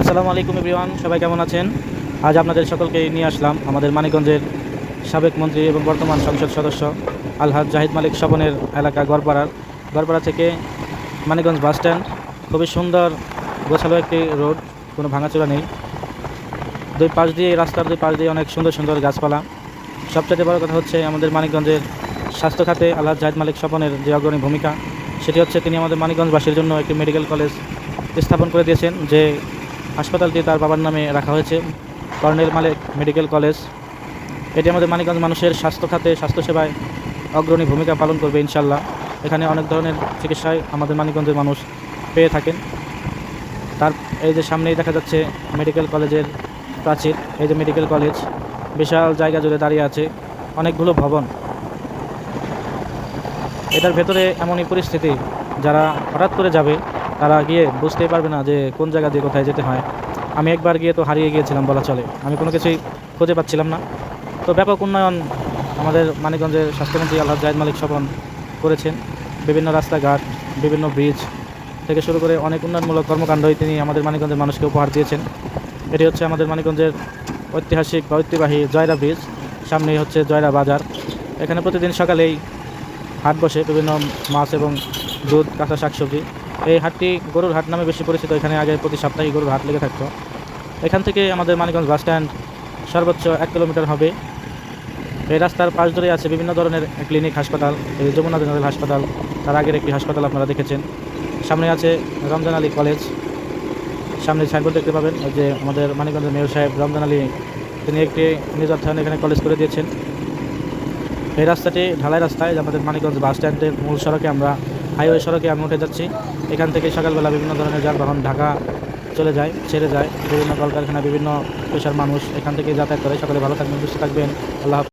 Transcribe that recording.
আসসালামু আলাইকুম এভরিওয়ান, সবাই কেমন আছেন? আজ আপনাদের সকলকে নিয়ে আসলাম আমাদের মানিকগঞ্জের সাবেক মন্ত্রী এবং বর্তমান সংসদ সদস্য আলহাজ জাহিদ মালিক স্বপনের এলাকা গড়পাড়ার। গড়পাড়া থেকে মানিকগঞ্জ বাস স্ট্যান্ড, খুবই সুন্দর, গোছালো একটি রোড, কোনো ভাঙাচোরা নেই। দুই পাশ দিয়ে, রাস্তার দুই পাশ দিয়ে অনেক সুন্দর সুন্দর গাছপালা। সবচেয়ে বড় কথা হচ্ছে আমাদের মানিকগঞ্জের স্বাস্থ্য খাতে আলহাজ জাহিদ মালিক স্বপনের যে অগ্রণী ভূমিকা, সেটি হচ্ছে তিনি আমাদের মানিকগঞ্জবাসীর জন্য একটি মেডিকেল কলেজ স্থাপন করে দিয়েছেন, যে হাসপাতালটি তার বাবার নামে রাখা হয়েছে। Colonel Malik medical college. এটি আমাদের মানিকগঞ্জ মানুষের স্বাস্থ্য খাতে স্বাস্থ্যসেবায় অগ্রণী ভূমিকা পালন করবে ইনশাল্লাহ এখানে অনেক ধরনের চিকিৎসায় আমাদের মানিকগঞ্জের মানুষ পেয়ে থাকেন। তার এই যে সামনেই দেখা যাচ্ছে মেডিকেল কলেজের প্রাচীর, এই যে মেডিকেল কলেজ, বিশাল জায়গা জুড়ে দাঁড়িয়ে আছে অনেকগুলো ভবন। এটার ভেতরে এমনই পরিস্থিতি, যারা হঠাৎ করে যাবে তারা গিয়ে বুঝতেই পারবে না যে কোন জায়গা দিয়ে কোথায় যেতে হয়। আমি একবার গিয়ে তো হারিয়ে গিয়েছিলাম বলা চলে। আমি কোনো কিছুই খুঁজে পাচ্ছিলাম না। তো ব্যাপক উন্নয়ন আমাদের মানিকগঞ্জের স্বাস্থ্যমন্ত্রী আল্লাহ জাহিদ মালিক স্বপন করেছেন। বিভিন্ন রাস্তাঘাট, বিভিন্ন ব্রিজ থেকে শুরু করে অনেক উন্নয়নমূলক কর্মকাণ্ডই তিনি আমাদের মানিকগঞ্জের মানুষকে উপহার দিয়েছেন। এটি হচ্ছে আমাদের মানিকগঞ্জের ঐতিহাসিক বা ঐতিহ্যবাহী জয়রা ব্রিজ। সামনেই হচ্ছে জয়রা বাজার। এখানে প্রতিদিন সকালেই হাট বসে বিভিন্ন মাছ এবং দুধ, কাঁচা শাকসবজি এই হাটটি গরুর হাট নামে বেশি পরিচিত। এখানে আগে প্রতি সপ্তাহে গরুর হাট লেগে থাকতো। এখান থেকে আমাদের মানিকগঞ্জ বাস স্ট্যান্ড সর্বোচ্চ এক কিলোমিটার হবে। এই রাস্তার পাশ ধরে আছে বিভিন্ন ধরনের ক্লিনিক, হাসপাতাল। এই যমুনা জেনারেল হাসপাতাল, তার আগের একটি হাসপাতাল আপনারা দেখেছেন। সামনে আছে রমজান আলী কলেজ। সামনে সাইনবোর্ড দেখতে পাবেন যে আমাদের মানিকগঞ্জের মেয়র সাহেব রমজান আলী, তিনি একটি নিজ অর্থায়নে এখানে কলেজ করে দিয়েছেন। এই রাস্তাটি ঢালাই রাস্তায় আমাদের মানিকগঞ্জ বাস স্ট্যান্ডের মূল সড়কে আমরা হাইওয়ে সড়কে আমি উঠে যাচ্ছি। এখান থেকে সকালবেলা বিভিন্ন ধরনের যানবাহন ঢাকা চলে যায়, ছেড়ে যায়। বিভিন্ন কলকারখানা বিভিন্ন পেশার মানুষ এখান থেকে যাতায়াত করে। সকলে ভালো থাকবেন, সুস্থ থাকবেন। আল্লাহ।